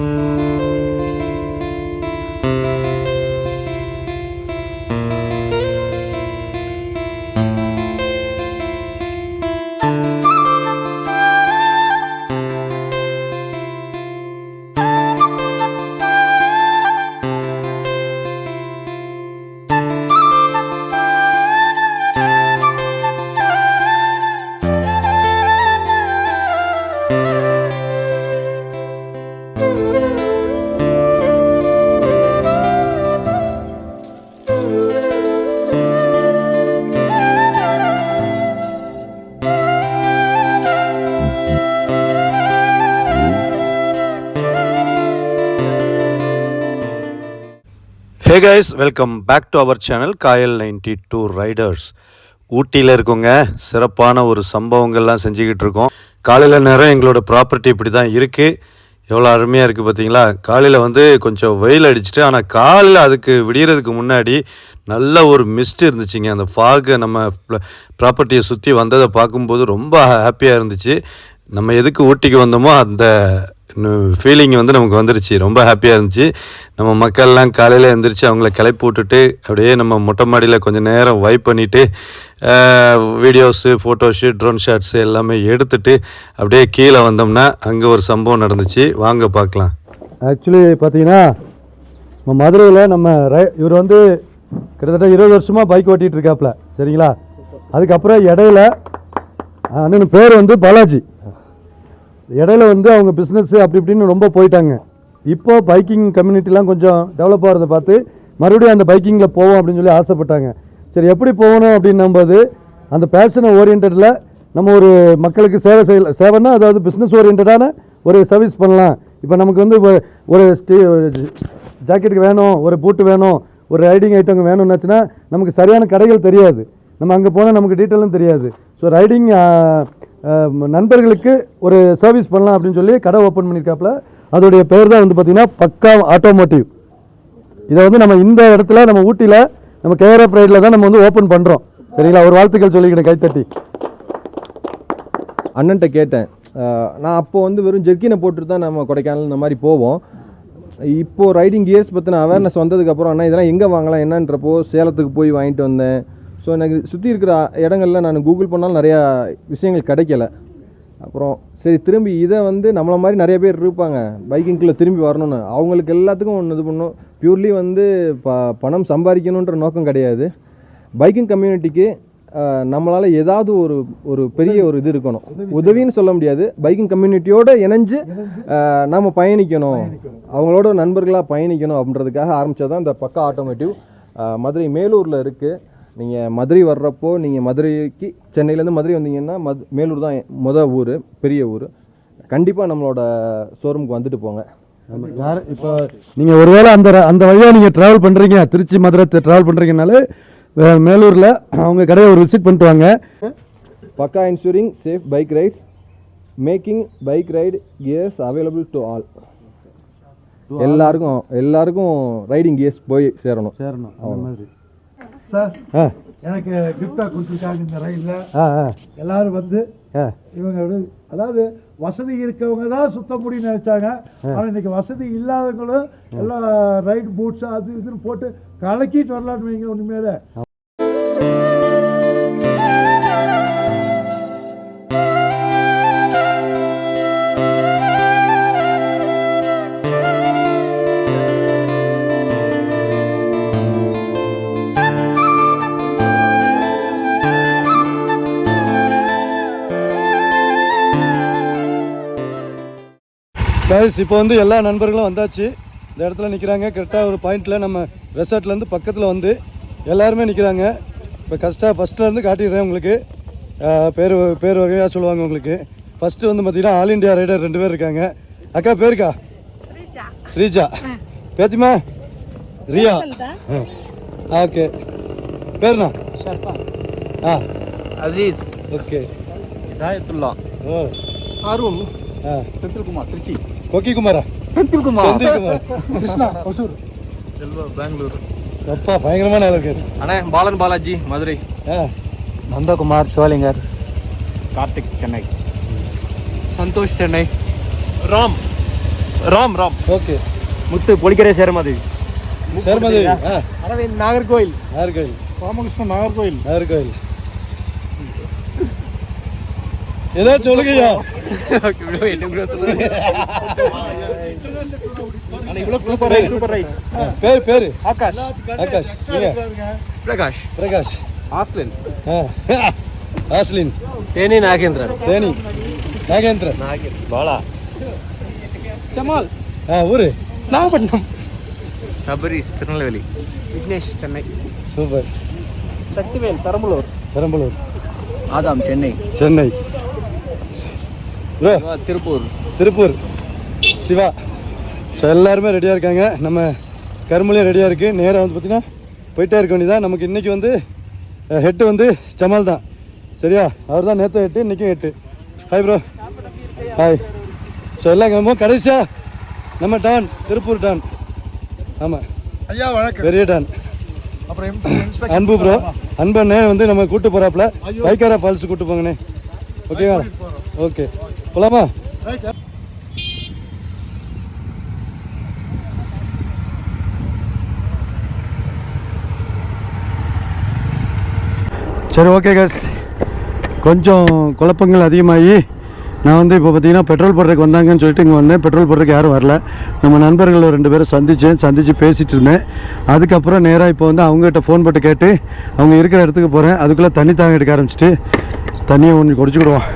Mm-hmm. Hey guys welcome back to our channel Kayal ninety two riders ஊட்டியில் இருக்கோங்க. சிறப்பான ஒரு சம்பவங்கள்லாம் செஞ்சுக்கிட்டு இருக்கோம். காலையில் நேரம் எங்களோட ப்ராப்பர்ட்டி இப்படி தான் இருக்குது எவ்வளோ அருமையாக இருக்குது பார்த்தீங்களா காலையில் வந்து கொஞ்சம் வெயில் அடிச்சிட்டு ஆனால் காலையில் அதுக்கு விடியறதுக்கு முன்னாடி நல்ல ஒரு மிஸ்ட் இருந்துச்சுங்க. அந்த ஃபாகு நம்ம ப்ராப்பர்ட்டியை சுற்றி வந்ததை பார்க்கும்போது ரொம்ப ஹாப்பியாக இருந்துச்சு. நம்ம எதுக்கு ஊட்டிக்கு வந்தோமோ அந்த ஃபீலிங் வந்து நமக்கு வந்துருச்சு. ரொம்ப ஹாப்பியாக இருந்துச்சு. நம்ம மக்கள்லாம் காலையில் எழுந்திரிச்சு அவங்கள கிளப்பி விட்டுட்டு அப்படியே நம்ம மொட்டை மாடியில் கொஞ்சம் நேரம் வைப் பண்ணிவிட்டு வீடியோஸு ஃபோட்டோஸு ட்ரோன் ஷாட்ஸு எல்லாமே எடுத்துட்டு அப்படியே கீழே வந்தோம்னா அங்கே ஒரு சம்பவம் நடந்துச்சு. வாங்க பார்க்கலாம். ஆக்சுவலி பார்த்தீங்கன்னா நம்ம மதுரையில் நம்ம ரை இவர் வந்து கிட்டத்தட்ட இருபது வருஷமாக பைக் ஓட்டிகிட்டு இருக்காப்புல. சரிங்களா? அதுக்கப்புறம் இடையில அண்ணன் பேர் வந்து பாலாஜி. இடையில வந்து அவங்க பிஸ்னஸ் அப்படி இப்படின்னு ரொம்ப போயிட்டாங்க. இப்போ பைக்கிங் கம்யூனிட்டிலாம் கொஞ்சம் டெவலப் ஆகிறத பார்த்து மறுபடியும் அந்த பைக்கிங்கில் போவோம் அப்படின்னு சொல்லி ஆசைப்பட்டாங்க. சரி எப்படி போகணும் அப்படின்னும்போது அந்த பேஷனை ஓரியன்டில் நம்ம ஒரு மக்களுக்கு சேவை செய்யல சேவைன்னா அதாவது பிஸ்னஸ் ஓரியன்டான ஒரு சர்வீஸ் பண்ணலாம். இப்போ நமக்கு வந்து ஒரு- ஸ்டீ ஜாக்கெட்டுக்கு வேணும் ஒரு பூட்டு வேணும் ஒரு ரைடிங் ஐட்டம் வேணும்னாச்சுன்னா நமக்கு சரியான கடைகள் தெரியாது. நம்ம அங்கே போனால் நமக்கு டீட்டெயிலும் தெரியாது. ஸோ ரைடிங் நண்பர்களுக்கு ஒரு சர்வீஸ் பண்ணலாம் அப்படின்னு சொல்லி கடை ஓப்பன் பண்ணியிருக்காப்புல. அதோடைய பேர் தான் வந்து பார்த்திங்கன்னா பக்கா ஆட்டோமோட்டிவ் இதை வந்து நம்ம இந்த இடத்துல நம்ம ஊட்டியில் நம்ம கேஆர்எஃப் ரைடில் தான் நம்ம வந்து ஓப்பன் பண்ணுறோம் சரிங்களா? ஒரு வாழ்த்துக்கள் சொல்லிக்கிறேன் கைத்தட்டி. அண்ணன்ட்ட கேட்டேன். நான் அப்போ வந்து வெறும் ஜெர்க்கினை போட்டுட்டு தான் நம்ம கொடைக்கானல் இந்த மாதிரி போவோம். இப்போது ரைடிங் கியர்ஸ் பற்றின அவேர்னஸ் வந்ததுக்கப்புறம் அண்ணா இதெல்லாம் எங்கே வாங்கலாம்? என்னன்றப்போ சேலத்துக்கு போய் வாங்கிட்டு வந்தேன். ஸோ எனக்கு சுற்றி இருக்கிற இடங்கள்ல நான் கூகுள் பண்ணாலும் நிறையா விஷயங்கள் கிடைக்கல. அப்புறம் சரி திரும்பி இதை வந்து நம்மள மாதிரி நிறைய பேர் இருப்பாங்க. பைக்கிங்குள்ளே திரும்பி வரணும்னு. அவங்களுக்கு எல்லாத்துக்கும் ஒன்று இது பண்ணும். பியூர்லி வந்து ப பணம் சம்பாதிக்கணுன்ற நோக்கம் கிடையாது. பைக்கிங் கம்யூனிட்டிக்கு நம்மளால் ஏதாவது ஒரு ஒரு பெரிய ஒரு இது இருக்கணும். உதவின்னு சொல்ல முடியாது. பைக்கிங் கம்யூனிட்டியோட இணைஞ்சு அஹ், நாம பயணிக்கணும். அவங்களோட நண்பர்களாக பயணிக்கணும் அப்படின்றதுக்காக ஆரம்பிச்சது தான் இந்த பக்கா ஆட்டோமேட்டிவ். மதுரை மேலூரில் இருக்குது நீங்கள் மதுரை வர்றப்போ நீங்கள் மதுரைக்கு சென்னையிலேருந்து மதுரை வந்தீங்கன்னா மது மேலூர் தான் முத ஊர் பெரிய ஊர். கண்டிப்பாக நம்மளோட ஷோரூமுக்கு வந்துட்டு போங்க. யார் இப்போ நீங்கள் ஒருவேளை அந்த அந்த வழியாக நீங்கள் ட்ராவல் பண்ணுறீங்க திருச்சி மதுரை ட்ராவல் பண்ணுறீங்கனாலே மேலூரில் அவங்க கடையை ஒரு விசிட் பண்ணிட்டு வாங்க. பக்கா insuring safe bike rides making bike ride gears available to all எல்லாருக்கும் எல்லாருக்கும் ரைடிங் கியர்ஸ் போய் சேரணும். சேரணும் அந்த மாதிரி. சார் எனக்கு கிஃப்டாக கொடுத்துருக்காங்க இந்த ரயிலில். எல்லாரும் வந்து இவங்க அதாவது வசதி இருக்கவங்க தான் சுத்த முடியும்னு நினைச்சாங்க. ஆனால் இன்னைக்கு வசதி இல்லாதவங்களும் எல்லாம் ரைட் பூட்ஸ் அது இதுன்னு போட்டு கலக்கிட்டு வரலான்னு வைங்க உண்மையில கைஸ் இப்போ வந்து எல்லா நண்பர்களும் வந்தாச்சு. இந்த இடத்துல நிற்கிறாங்க கரெக்டாக ஒரு பாயிண்டில் நம்ம ரெசார்ட்லேருந்து பக்கத்தில் வந்து எல்லாருமே நிற்கிறாங்க இப்போ கஷ்டம் ஃபஸ்ட்லேருந்து காட்டிடுறேன் உங்களுக்கு. பேர் வ- பேர் வகையாக சொல்லுவாங்க உங்களுக்கு. ஃபஸ்ட்டு வந்து பார்த்தீங்கன்னா ஆல் இண்டியா ரைடர் ரெண்டு பேர் இருக்காங்க. அக்கா பேருக்கா? ஸ்ரீஜா. பேத்திமா? ரியா. ஓகே பேருண்ணா? ஆ. அசீஸ். ஓகே ஹிதாயத்துல்லா. ஓ. அருண். ஆ. செந்தில்குமார் திருச்சி. கொக்கி குமாரா செந்தில்குமார். செந்தில்குமார். கிருஷ்ணா ஒசூர். செல்வா பெங்களூர். அப்பா பயங்கரமான ஆள் இருக்காரு. அண்ணே பாலன் பாலாஜி மதுரை. ஆ. நந்தகுமார் சோலிங்கர் கார்த்திக் சென்னை. சந்தோஷ் சென்னை. ராம். ராம் ராம். ஓகே. முத்து பொலிக்கரை சேரமாதேவி சர்மதேவி அரவிந்த் நாகர்கோயில் நாகர்கோயில் ராமகிருஷ்ணன் நாகர்கோயில் நாகர்கோயில் ஏதாச்சும் சொல்லுங்கய்யா. சூப்பர் ரைட் சூப்பர் ரைட் ஆ, பேர் பேரு ஆகாஷ் ஆகாஷ் நீங்க பிரகாஷ் பிரகாஷ் ஆஸ்லின் ஆ ஆஸ்லின் தேனி நாகேந்திரன் தேனி நாகேந்திரன் பாலா ஜமால் ஆ ஊரு நாகப்பட்டினம் சபரிஸ் திருநெல்வேலி விக்னேஷ் சென்னை சூப்பர் சக்திவேல் பெரம்பலூர் சிவா. ஸோ எல்லாருமே ரெடியாக இருக்காங்க. நம்ம கருமலையும் ரெடியாக இருக்குது நேராக வந்து பார்த்தீங்கன்னா போயிட்டே இருக்க வேண்டியதான் நமக்கு இன்றைக்கி வந்து ஹெட்டு வந்து ஜமால் தான். சரியா? அவர் தான் நேற்று ஹெட்டு இன்றைக்கும் head hi bro hi so எல்லாம் கிளம்பும் கடைசியாக நம்ம டான் திருப்பூர் டான். ஆமாம் ஐயா வணக்கம். பெரிய டான். அப்புறம் அன்பு ப்ரோ அன்பண்ணே வந்து நம்ம கூட்டு போகிறாப்புல பைக்காரா ஃபால்ஸ் கூட்டு போங்கண்ணே. ஓகேவா ஓகே போலாமா? சரி ஓகே கஸ் கொஞ்சம் குழப்பங்கள் அதிகமாகி நான் வந்து இப்போ பார்த்தீங்கன்னா பெட்ரோல் போடுறதுக்கு வந்தாங்கன்னு சொல்லிட்டு இங்கே வந்தேன். பெட்ரோல் போடுறதுக்கு யாரும் வரல. நம்ம நண்பர்கள் ரெண்டு பேரும் சந்தித்தேன் சந்தித்து பேசிகிட்டு இருந்தேன். அதுக்கப்புறம் நேராக இப்போ வந்து அவங்ககிட்ட ஃபோன் போட்டு கேட்டு அவங்க இருக்கிற இடத்துக்கு போகிறேன் அதுக்குள்ளே தண்ணி தாங்க எடுக்க ஆரம்பிச்சிட்டு தண்ணியை ஒன்று குடிச்சுக்கிடுவோம்.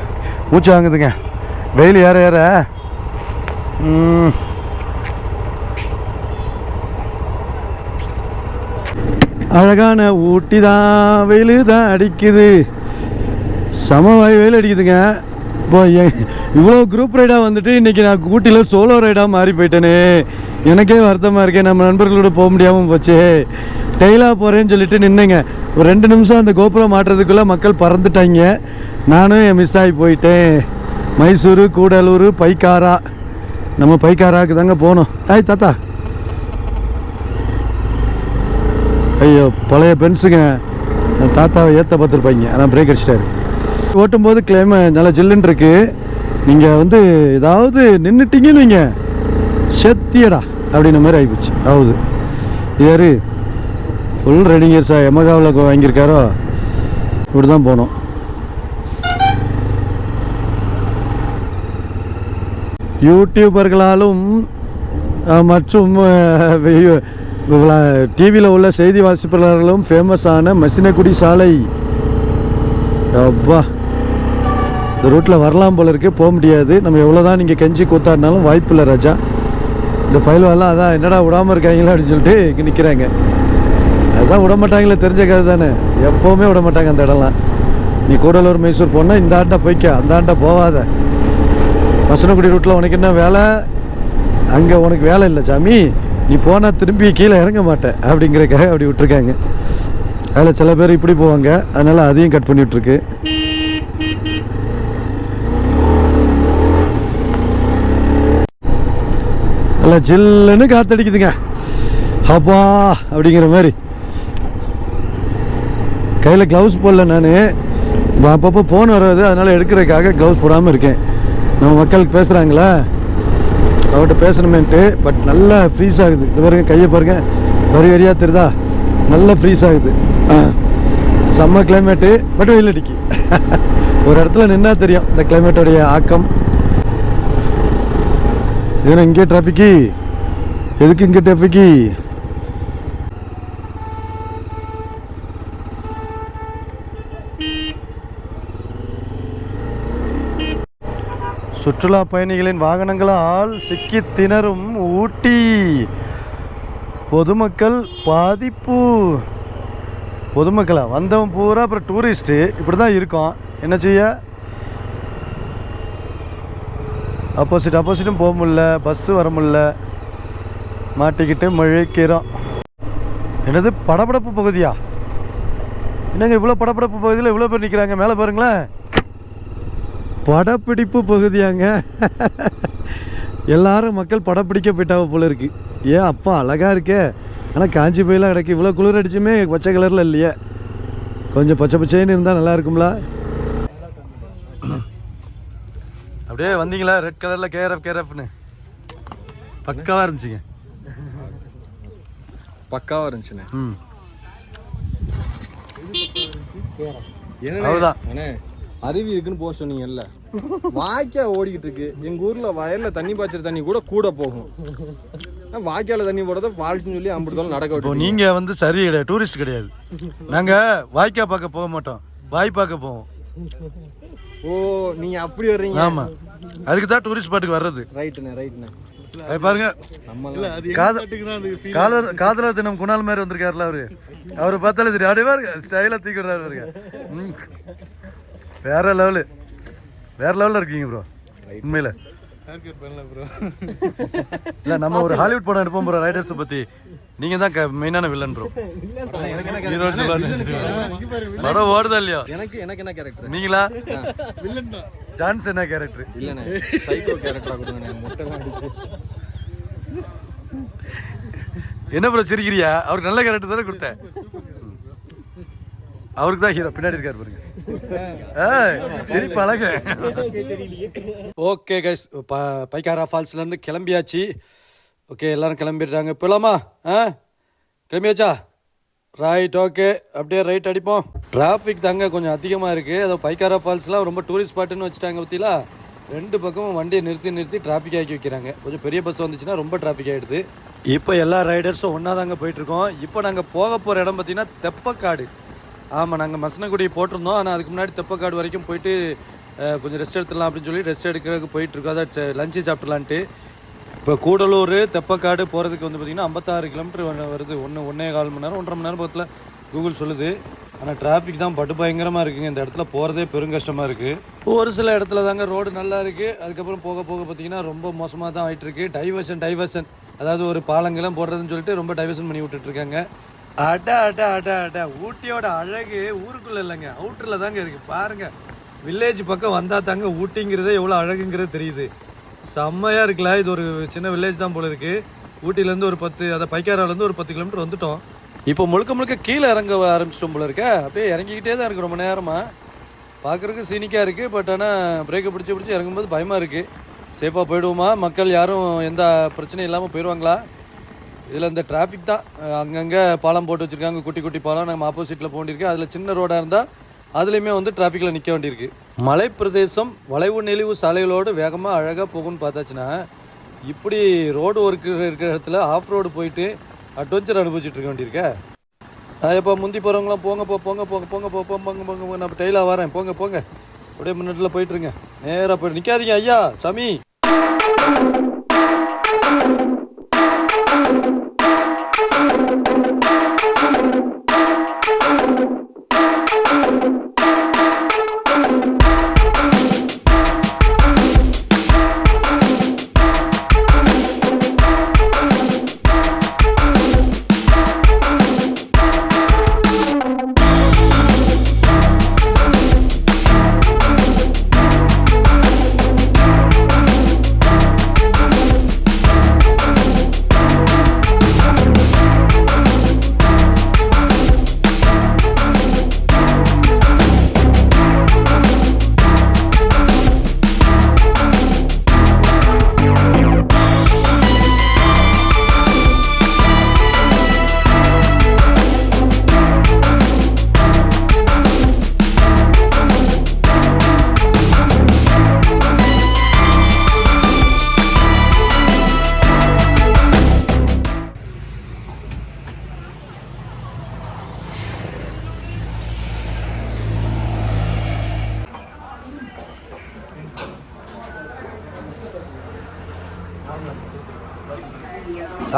மூச்சு வாங்குதுங்க. வெயில் ஏற ஏற. ம், அழகான ஊட்டி தான் வெயில் தான் அடிக்குது. சம வாய் வெயில் அடிக்குதுங்க. இப்போ இவ்வளோ குரூப் ரைடாக வந்துட்டு இன்றைக்கி நான் ஊட்டியில் சோலோ ரைடாக மாறி போயிட்டேனே. எனக்கே வருத்தமாக இருக்கேன் நம்ம நண்பர்களோட போக முடியாமல் போச்சே. டெய்லாக போகிறேன்னு சொல்லிட்டு நின்னுங்க. ஒரு ரெண்டு நிமிஷம் அந்த கோபுரம் மாட்டுறதுக்குள்ளே மக்கள் பறந்துட்டாங்க. நானும் என் மிஸ் ஆகி போயிட்டேன். மைசூரு கூடலூர் பைக்காரா. நம்ம பைக்காராக்கு தாங்க போகணும் ஆய் தாத்தா. ஐயோ பழைய பென்ஸுங்க. தாத்தாவை ஏற்ற பார்த்துருப்பாங்க. ஆனால் பிரேக் அடிச்சிட்டாரு. ஓட்டும்போது கிளைம நல்லா ஜில்லுன்னு இருக்கு. நீங்கள் வந்து ஏதாவது நின்றுட்டீங்கன்னு வைங்க. செத்தியடா அப்படின்ன மாதிரி ஆகிப்போச்சு ஆகுது ஏறு ஃபுல் ரெடிங்கர் சார் எமகாவில் வாங்கியிருக்காரோ? இப்படி தான் போனோம் யூடியூபர்களாலும் மற்றும் டிவியில் உள்ள செய்தி வாசிப்பாளர்களும் ஃபேமஸான மசினக்குடி சாலை. அப்பா இந்த ரூட்டில் வரலாம் போல இருக்கே போக முடியாது. நம்ம எவ்வளோ தான் நீங்கள் கெஞ்சி கூத்தாடினாலும் வாய்ப்பு இல்லை ராஜா. இந்த பயில்வெல்லாம் அதான் என்னடா விடாமல் இருக்காங்களா அப்படின்னு சொல்லிட்டு இங்கே நிற்கிறாங்க அதுதான் விட மாட்டாங்களே தெரிஞ்ச கதை தானே. எப்போவுமே விட மாட்டாங்க அந்த இடம்லாம். நீ கூடலூர் மைசூர் போனால் இந்த ஆண்டை போய்க்க அந்த ஆண்டை போகாத மசனக்குடி ரூட்டில் உனக்கு என்ன வேலை? அங்கே உனக்கு வேலை இல்லை சாமி. நீ போனால் திரும்பி கீழே இறங்க மாட்டேன் அப்படிங்கிறக்காக அப்படி விட்டுருக்காங்க. அதில் சில பேர் இப்படி போவாங்க. அதனால் அதையும் கட் பண்ணி விட்ருக்கு நல்லா ஜில்லுன்னு காத்தடிக்குதுங்க. அப்பா அப்படிங்கிற மாதிரி. கையில் க்ளவுஸ் போடல நான். அப்பப்போ ஃபோன் வராது. அதனால் எடுக்கிறதுக்காக க்ளவுஸ் போடாமல் இருக்கேன். நம்ம மக்களுக்கு பேசுகிறாங்களா அவர்கிட்ட பேசணுமேன்ட்டு பட் நல்லா ஃப்ரீஸ் ஆகுது. இது பாருங்க கையை பாருங்க. வரி வரியாக தெரியுதா? நல்லா ஃப்ரீஸ் ஆகுது. செம்ம கிளைமேட்டு பட் வெயில் அடிக்கி. ஒரு இடத்துல நின்னா தெரியும் இந்த கிளைமேட்டோடைய ஆக்கம். ஏன்னா இங்கே டிராஃபிக்கு எதுக்கு இங்கே டிராஃபிக்கு சுற்றுலா பயணிகளின் வாகனங்களால் சிக்கி திணறும் ஊட்டி. பொதுமக்கள் பாதிப்பு. பொதுமக்களா வந்தவன் பூரா அப்புறம் டூரிஸ்ட்டு இப்படி தான் இருக்கும். என்ன செய்ய? ஆப்போசிட் ஆப்போசிட்டும் போக முடில பஸ்ஸு வர முடில மாட்டிக்கிட்டு மழைக்கிறோம். என்னது படபடப்பு பகுதியா? என்னங்க இவ்வளோ படப்படப்பு பகுதியில் இவ்வளோ பேர் நிற்கிறாங்க மேலே பாருங்களேன். படப்பிடிப்பு பகுதியாங்க. எல்லாரும் மக்கள் படப்பிடிக்க போயிட்டாவ போல இருக்கு. ஏன் அப்பா அழகா இருக்கே. ஆனால் காஞ்சி போயெல்லாம் கிடக்கு இவ்வளோ குளிர் அடிச்சுமே பச்சை கலரில் இல்லையே. கொஞ்சம் பச்சை பச்சைன்னு இருந்தால் நல்லா இருக்கும்ல. அப்படியே வந்தீங்களா? ரெட் கலரில் கேரப் கேரப்னு பக்காவாக இருந்துச்சுங்க. பக்காவாக இருந்துச்சுண்ணே. ம். அவ்வளோதான் அருவி இருக்குன்னு போக சொன்னீங்கல்ல. வாய்க்கா ஓடிக்கிட்டு இருக்கு எங்க ஊர்ல வயல்ல தண்ணி பாய்ச்சற தண்ணி கூட கூட போகும். வாய்க்கால தண்ணி போடுறத ஃபால்ஸ்னு சொல்லி அம்பிடுதாலும் நடக்க விட்டு நீங்கள் வந்து சரி கிடையாது டூரிஸ்ட் கிடையாது. நாங்கள் வாய்க்கா பார்க்க போக மாட்டோம். வாய் பார்க்க போவோம். ஓ நீங்க அப்படி வர்றீங்க? ஆமாம் அதுக்கு தான் டூரிஸ்ட் ஸ்பாட்டுக்கு வர்றது. ரைட்டுண்ணே ரைட்டுண்ணே அது பாருங்க. காதலர் காதலர் தினம் குணால் மாதிரி வந்திருக்காருல அவரு. அவரை பார்த்தாலே தெரியும் அப்படியே பாருங்க ஸ்டைலாக தூக்கி விடுறாரு பாருங்க. ம். வேற லெவலு வேற லெவலில் இருக்கீங்க ப்ரோ உண்மையில. இல்லை நம்ம ஒரு ஹாலிவுட் படம் எடுப்போம் ப்ரோ ரைடர்ஸை பற்றி நீங்கள் தான் மெயினான வில்லன் ப்ரோ ஹீரோ படம் ஓடுதா இல்லையா? எனக்கு எனக்கு என்ன கேரக்டர் நீங்களா? சான்ஸ் என்ன கேரக்டர் இல்லண்ணே சைக்கோ கேரக்டரா அடிச்சு. என்ன ப்ரோ சிரிக்கிறியா? அவருக்கு நல்ல கேரக்டர் தானே கொடுத்தேன். அவருக்கு தான் ஹீரோ பின்னாடி இருக்காரு பாருங்க. சிரிப்பு அழகு. ஓகே கைஸ் பைக்காரா ஃபால்ஸ்லேருந்து கிளம்பியாச்சு. ஓகே எல்லாரும் கிளம்பிடுறாங்க. போலாமா? ஆ? கிளம்பியாச்சா? ரைட் ஓகே அப்படியே ரைட் அடிப்போம். டிராஃபிக் தாங்க கொஞ்சம் அதிகமாக இருக்குது அதோ பைக்காரா ஃபால்ஸ்லாம் ரொம்ப டூரிஸ்ட் ஸ்பாட்டுன்னு வச்சுட்டாங்க பற்றிலா ரெண்டு பக்கமும் வண்டியை நிறுத்தி நிறுத்தி டிராஃபிக் ஆக்கி வைக்கிறாங்க. கொஞ்சம் பெரிய பஸ் வந்துச்சுன்னா ரொம்ப டிராஃபிக் ஆகிடுது இப்போ எல்லா ரைடர்ஸும் ஒன்றா தாங்க போயிட்டுருக்கோம் இப்போ நாங்கள் போக போகிற இடம் பார்த்தீங்கன்னா தெப்பக்காடு. ஆமாம் நாங்கள் மசனகுடி போட்டிருந்தோம். ஆனால் அதுக்கு முன்னாடி தெப்பக்காடு வரைக்கும் போயிட்டு கொஞ்சம் ரெஸ்ட் எடுத்துடலாம் அப்படின்னு சொல்லி ரெஸ்ட் எடுக்கிறதுக்கு போயிட்டுருக்கோம். அதான் லஞ்சு சாப்பிட்லான்ட்டு. இப்போ கூடலூர் தெப்பக்காடு போகிறதுக்கு வந்து பார்த்திங்கன்னா ஐம்பத்தாறு கிலோமீட்டர் வருது. ஒன்று ஒன்றே கால் மணி நேரம் ஒன்றரை மணி நேரம் பக்கத்தில் கூகுள் சொல்லுது. ஆனால் டிராஃபிக் தான் பட்டு பயங்கரமாக இருக்குங்க. இந்த இடத்துல போகிறதே பெரும் கஷ்டமாக இருக்குது ஒரு சில இடத்துல தாங்க ரோடு நல்லா இருக்குது அதுக்கப்புறம் போக போக பார்த்தீங்கன்னா ரொம்ப மோசமாக தான் ஆகிட்டு இருக்கு டைவர்ஷன் டைவர்ஷன் அதாவது ஒரு பாலங்கெல்லாம் போடுறதுன்னு சொல்லிட்டு ரொம்ப டைவர்ஷன் பண்ணி விட்டுட்ருக்காங்க அட அட அட அட. ஊட்டியோட அழகு ஊருக்குள்ள இல்லைங்க. அவுட்டரில் தாங்க இருக்கு. பாருங்க. வில்லேஜ் பக்கம் வந்தா தாங்க ஊட்டிங்கிறதே எவ்வளோ அழகுங்கிறது தெரியுது. செம்மையாக இருக்குல்ல. இது ஒரு சின்ன வில்லேஜ் தான் போல இருக்கு. ஊட்டிலேருந்து ஒரு பத்து அதை பைக்காராலேருந்து ஒரு பத்து கிலோமீட்டர் வந்துட்டோம். இப்போ முழுக்க முழுக்க கீழே இறங்க ஆரம்பிச்சிட்டோம் போல இருக்க. அப்படியே இறங்கிக்கிட்டே தான் இருக்கு ரொம்ப நேரமா. பார்க்குறதுக்கு சீனிக்காக இருக்குது பட் ஆனால் பிரேக்கை பிடிச்சி பிடிச்சி இறங்கும்போது பயமாக இருக்குது சேஃபாக போயிடுவோமா? மக்கள் யாரும் எந்த பிரச்சனையும் இல்லாமல் போயிடுவாங்களா இதில் இந்த டிராஃபிக் தான். அங்கங்கே பாலம் போட்டு வச்சுருக்காங்க. குட்டி குட்டி பாலம். நம்ம ஆப்போசிட்டில் போண்டிருக்கு அதில் சின்ன ரோடாக இருந்தால் அதுலேயுமே வந்து டிராஃபிக்கில் நிற்க வேண்டியிருக்கு. மலை பிரதேசம் வளைவு நெளிவு சாலைகளோடு வேகமாக அழகாக போகும்னு பார்த்தாச்சுன்னா இப்படி ரோடு ஒர்க்கு இருக்கிற இடத்துல ஆஃப் ரோடு போயிட்டு அட்வென்ச்சர் அனுபவிச்சுட்டு இருக்க வேண்டியிருக்கே. இப்போ முந்தி போகிறவங்களாம் போங்க போ போங்க போங்க போங்க போ போங்க போங்க போங்க நான் டெய்லாக வரேன். போங்க போங்க. அப்படியே முன்னாடியில் போயிட்டுருங்க நேராக போய்ட்டு நிற்காதீங்க ஐயா சாமி.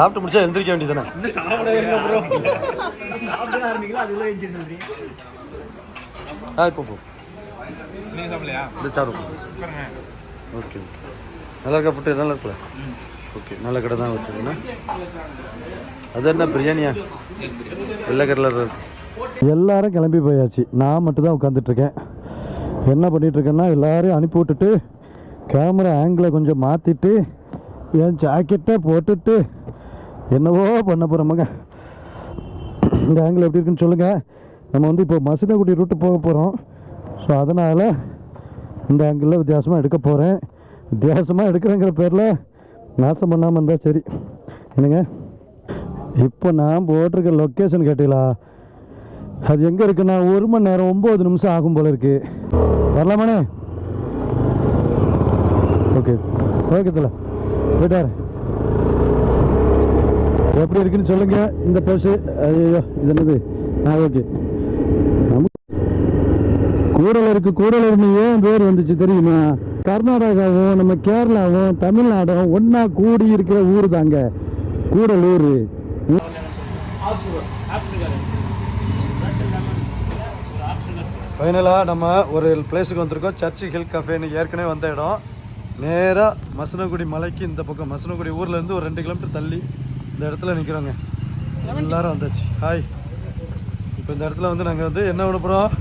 சாப்பிட்டு முடிச்சா எந்திரிக்க வேண்டியதானே ஆ இப்போ போ. இந்த சாப்பிடு. ஓகே. நல்லா இருக்கா ஃபுட்டு நல்லா இருக்குல்ல? ஓகே நல்ல கடை தான் வச்சுருக்கேண்ணா. அது என்ன பிரியாணியா? வெள்ளை கலர் எல்லாரும் கிளம்பி போயாச்சு. நான் மட்டும் தான் உட்காந்துட்ருக்கேன் என்ன பண்ணிட்டு இருக்கேன்னா எல்லாரையும் அனுப்பி விட்டுட்டு கேமரா ஆங்கிளை கொஞ்சம் மாற்றிட்டு என் ஜாக்கெட்டை போட்டுட்டு என்னவோ பண்ண போகிறோம் மகன் இந்த ஆங்கிள் எப்படி இருக்குன்னு சொல்லுங்கள் நம்ம வந்து இப்போ மசினகுடி ரூட்டு போக போகிறோம் ஸோ அதனால் இந்த ஆங்கிளில் வித்தியாசமாக எடுக்க போகிறேன் வித்தியாசமாக எடுக்கிறேங்கிற பேரில் நாசம் பண்ணாமல் இருந்தால் சரி. என்னங்க? இப்போ நான் போட்டிருக்க லொக்கேஷன் கேட்டீங்களா? அது எங்கே இருக்குன்னா ஒரு மணி நேரம் ஒம்பது நிமிஷம் ஆகும் போல இருக்கு. வரலாமாண்ணே? ஓகே ஓகே தலை. போயிட்டார் எப்படி இருக்குன்னு சொல்லுங்க. இந்த பஸ் ஐயோ இது என்னது? ஆ ஓகே. கூடலருக்கு கூடலர்னு ஏன் பேர் வந்துச்சு தெரியுமா? கர்நாடகாவும் நம்ம கேரளாவும் தமிழ்நாடும் ஒன்னா கூடி இருக்கிற ஊர் தாங்க. கூடலூர் ஃபைனலாக நம்ம ஒரு பிளேஸுக்கு வந்திருக்கோம். சர்ச்சு ஹில் கஃபேன்னு ஏற்கனவே வந்த இடம். நேராக மசனகுடி மலைக்கு இந்த பக்கம். மசனகுடி ஊர்லேருந்து ஒரு ரெண்டு கிலோமீட்டர் தள்ளி இந்த இடத்துல நிற்கிறோங்க எல்லாரும் வந்தாச்சு. ஹாய் இப்போ இந்த இடத்துல வந்து நாங்கள் வந்து என்ன பண்ண போகிறோம்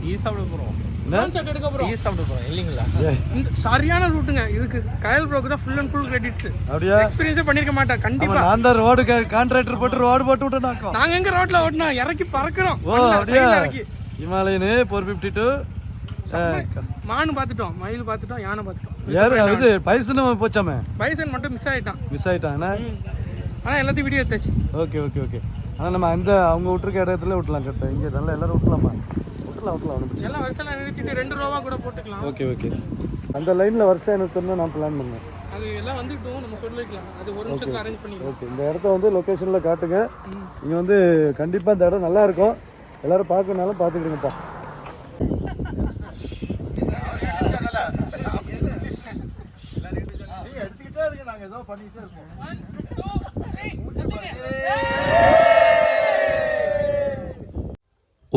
டீ சாப்பிட போகிறோம் என்ன? கான்செப்ட் எடுக்க போகிறோம் டீ சாப்பிட போகிறோம் இல்லைங்களா? ஏய், இந்த சரியான ரூட்டுங்க இதுக்கு கயல் ப்ரோக்கு தான் ஃபுல் அண்ட் ஃபுல் கிரெடிட்ஸ் அப்படியா? எக்ஸ்பீரியன்ஸே பண்ணிருக்க மாட்டேன். ஆமா, கண்டிப்பா நான் தான் ரோடு கான்ட்ராக்டர் போட்டு ரோடு போட்டு விட்டேனாக்கோ நாங்க எங்க ரோட்ல ஓட்டினோம் இறக்கி பறக்குறோம். ஓ அப்படியா? ஹிமாலயனு ஃபோர் ஃபிஃப்டி டூ மானு பார்த்துட்டோம் மயில் பார்த்துட்டோம் யானை பார்த்துட்டோம். யாரு? அது பைசனு போச்சாமே? பைசன் மட்டும் மிஸ் ஆயிட்டான். மிஸ் ஆயிட்டான் என்ன ஆனா எல்லாத்தையும் வீடியோ எடுத்தாச்சு. Okay okay okay. ஆனால் நம்ம அந்த அவங்க விட்டுருக்க இடத்துல விட்டலாம் கரெக்டாக இங்கே நல்லா எல்லாரும் விட்டலாமா? விட்டலாம் விட்டலாம் ஒன்றும் எல்லாம் வருஷம் நிறுத்திட்டு ரெண்டு ரூபா கூட போட்டுக்கலாம். Okay okay. அந்த லைனில் வருஷம் எனக்கு நான் பிளான் பண்ணேன். அது எல்லாம் வந்துட்டோம். நம்ம சொல்லிக்கலாம். அது ஒரு நிமிஷத்துல அரேஞ்ச் பண்ணிக்கலாம். ஓகே இந்த இடத்த வந்து லொக்கேஷனில் காட்டுங்க. இங்கே வந்து கண்டிப்பாக இந்த இடம் நல்லா இருக்கும். எல்லாரும் பார்க்கணுனாலும் பார்த்துக்கிடுங்கப்பா. எடுத்துக்கிட்டே இருக்கு நாங்கள் ஏதோ பண்ணிக்கிட்டே இருக்கோம்.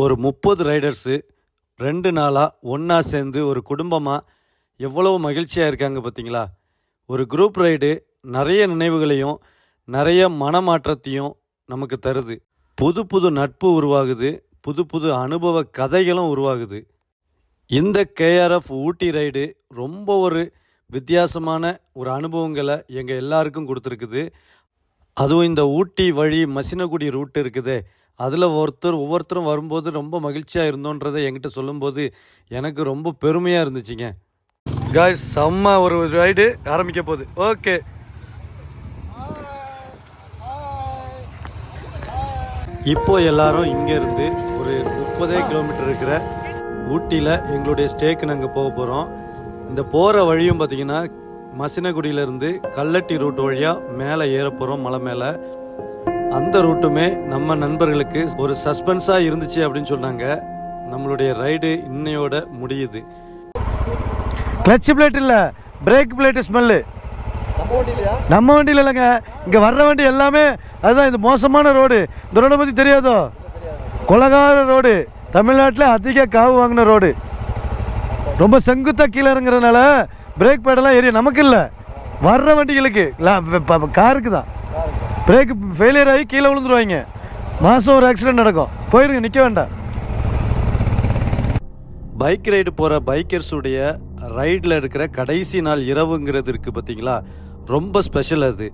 ஒரு முப்பது ரைடர்ஸு ரெண்டு நாளாக ஒன்றா சேர்ந்து ஒரு குடும்பமாக எவ்வளவு மகிழ்ச்சியாக இருக்காங்க பார்த்தீங்களா ஒரு குரூப் ரைடு நிறைய நினைவுகளையும் நிறைய மனமாற்றத்தையும் நமக்கு தருது. புது புது நட்பு உருவாகுது புது புது அனுபவ கதைகளும் உருவாகுது. இந்த கேஆர்எஃப் ஊட்டி ரைடு ரொம்ப ஒரு வித்தியாசமான ஒரு அனுபவங்களை எங்கள் எல்லாருக்கும் கொடுத்துருக்குது. அதுவும் இந்த ஊட்டி வழி மசினகுடி ரூட் இருக்குது. அதில் ஒருத்தர் ஒவ்வொருத்தரும் வரும்போது ரொம்ப மகிழ்ச்சியாக இருந்தோன்றதை என்கிட்ட சொல்லும்போது எனக்கு ரொம்ப பெருமையாக இருந்துச்சுங்க. காய்ஸ் செம்ம ஒரு ரைடு ஆரம்பிக்க போகுது. ஓகே இப்போ எல்லாரும் இங்கேருந்து ஒரு முப்பதே கிலோமீட்டர் இருக்கிற ஊட்டியில் எங்களுடைய ஸ்டேக்கு நாங்கள் போக போகிறோம் இந்த போகிற வழியும் பார்த்தீங்கன்னா மசினகுடியிலேருந்து கல்லட்டி ரூட் வழியாக மேலே ஏற போகிறோம் மலை மேலே. அந்த ரூட்டுமே நம்ம நண்பர்களுக்கு ஒரு சஸ்பென்ஸாக இருந்துச்சு அப்படின்னு சொன்னாங்க. நம்மளுடைய ரைடு இன்னையோட முடியுது. கிளச் பிளேட் இல்லை பிரேக் பிளேட் ஸ்மெல்லு. நம்ம வண்டியில் இல்லைங்க இங்கே வர்ற வண்டி எல்லாமே அதுதான் இது மோசமான ரோடு. இந்த ரோடை பற்றி தெரியாதோ? கொலகார ரோடு. தமிழ்நாட்டில் அதிக காவு வாங்கின ரோடு. ரொம்ப செங்குத்தாக கீழே இறங்குறதுனால பிரேக் பேடெல்லாம் ஏரியா நமக்கு இல்லை. வர்ற வண்டிகளுக்கு. ல- காருக்கு தான். பிரேக் ஃபெயிலியர் ஆகி கீழே விழுந்துருவாங்க. மாதம் ஒரு ஆக்சிடென்ட் நடக்கும். போயிருங்க நிற்க வேண்டாம். பைக் ரைடு போகிற பைக்கர்ஸுடைய ரைடில் இருக்கிற கடைசி நாள் இரவுங்கிறது இருக்குது பார்த்தீங்களா ரொம்ப ஸ்பெஷல் அது.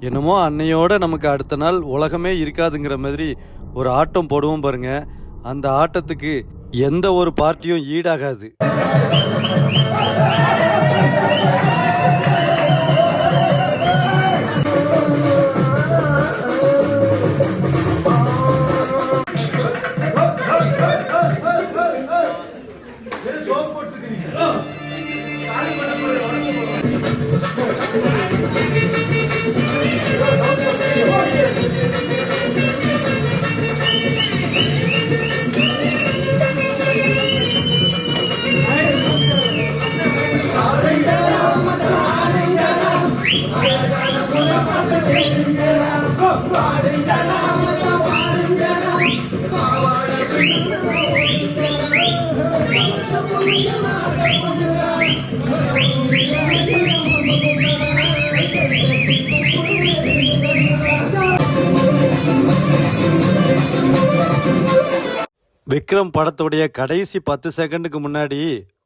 என்னமோ அன்னையோட நமக்கு அடுத்த நாள் உலகமே இருக்காதுங்கிற மாதிரி ஒரு ஆட்டம் போடுவோம் பாருங்க. அந்த ஆட்டத்துக்கு எந்த ஒரு பார்ட்டியும் ஈடாகாது. விக்ரம் படத்துடைய கடைசி பத்து செகண்டுக்கு முன்னாடி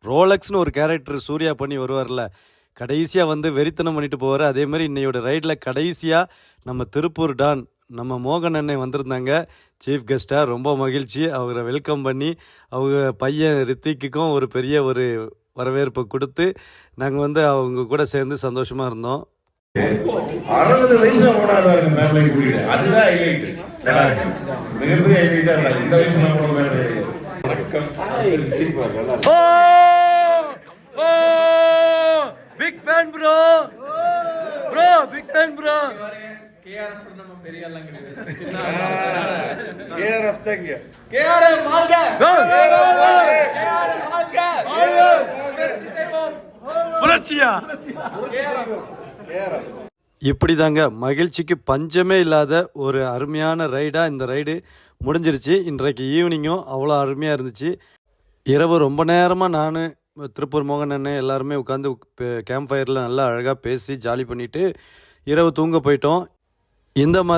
ரோலக்ஸ்னு ஒரு கேரக்டர் சூர்யா பண்ணி வருவார்ல கடைசியாக வந்து வெறித்தனம் பண்ணிட்டு போவார். அதே மாதிரி இன்னையோட ரைடில் கடைசியாக நம்ம திருப்பூர் டான் நம்ம மோகன் அண்ணன் வந்திருந்தாங்க. சீஃப் கெஸ்ட்டாக ரொம்ப மகிழ்ச்சி. அவரை வெல்கம் பண்ணி அவங்க பையன் ரித்திக்குக்கும் ஒரு பெரிய ஒரு வரவேற்பை கொடுத்து நாங்கள் வந்து அவங்க கூட சேர்ந்து சந்தோஷமாக இருந்தோம். அறுபது வயசு ஓடாதாருங்க மேலே அதுதான் மிகப்பெரிய ஹைலைட்டா இருந்தா இந்த வயசுல கூட மேலே big fan bro bro big fan bro KRF தான் இங்க புரட்சியா இப்படி தாங்க மகிழ்ச்சிக்கு பஞ்சமே இல்லாத ஒரு அருமையான ரைடாக இந்த ரைடு முடிஞ்சிருச்சு. இன்றைக்கு ஈவினிங்கும் அவ்வளோ அருமையாக இருந்துச்சு. இரவு ரொம்ப நேரமாக நான் திருப்பூர் மோகன் அண்ணன் எல்லாருமே உட்காந்து கேம்ப் ஃபயரில் நல்லா அழகாக பேசி ஜாலி பண்ணிவிட்டு இரவு தூங்க போயிட்டோம். இந்த மாதிரி